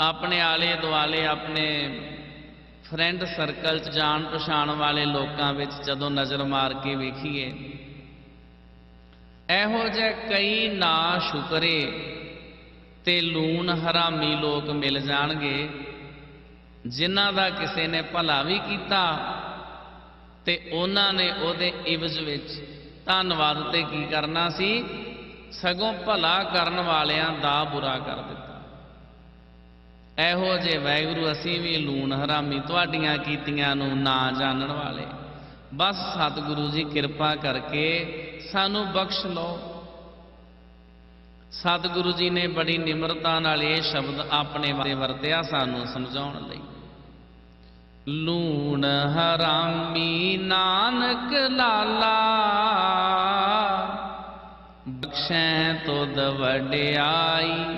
ਆਪਣੇ ਆਲੇ ਦੁਆਲੇ, ਆਪਣੇ ਫਰੈਂਡ ਸਰਕਲ ਚ ਜਾਣ ਪਛਾਣ ਵਾਲੇ ਲੋਕਾਂ ਵਿੱਚ ਜਦੋਂ ਨਜ਼ਰ ਮਾਰ ਕੇ ਵੇਖੀਏ, ਇਹੋ ਜਿਹੇ ਕਈ ਨਾ ਸ਼ੁਕਰੇ ਤੇ ਲੂਣ ਹਰਾਮੀ ਲੋਕ ਮਿਲ ਜਾਣਗੇ, ਜਿਨ੍ਹਾਂ ਦਾ ਕਿਸੇ ਨੇ ਭਲਾ ਵੀ ਕੀਤਾ ਤੇ ਉਹਨਾਂ ਨੇ ਉਹਦੇ ਇਵਜ਼ ਵਿੱਚ ਧੰਨਵਾਦ ਤੇ ਕੀ ਕਰਨਾ ਸੀ? ਸਗੋਂ ਭਲਾ ਕਰਨ ਵਾਲਿਆਂ ਦਾ ਬੁਰਾ ਕਰ ਦਿੱਤਾ। ਇਹੋ ਜੇ ਵੈਗੁਰੂ ਅਸੀਂ ਵੀ ਲੂਣ ਹਰਾਮੀ ਤੁਹਾਡੀਆਂ ਕੀਤੀਆਂ ਨੂੰ ਨਾ ਜਾਣਨ ਵਾਲੇ। ਬਸ ਸਤਿਗੁਰੂ ਜੀ, ਕਿਰਪਾ ਕਰਕੇ ਸਾਨੂੰ ਬਖਸ਼ ਲਓ। ਸਤਿਗੁਰੂ ਜੀ ਨੇ ਬੜੀ ਨਿਮਰਤਾ ਨਾਲ ਇਹ ਸ਼ਬਦ ਆਪਣੇ ਬਾਰੇ ਵਰਤਿਆ ਸਾਨੂੰ ਸਮਝਾਉਣ ਲਈ। ਲੂਣ ਹਰਾਮੀ ਨਾਨਕ ਲਾਲਾ, ਬਖਸ਼ੈ ਤੁਧ ਵਡਿਆਈ।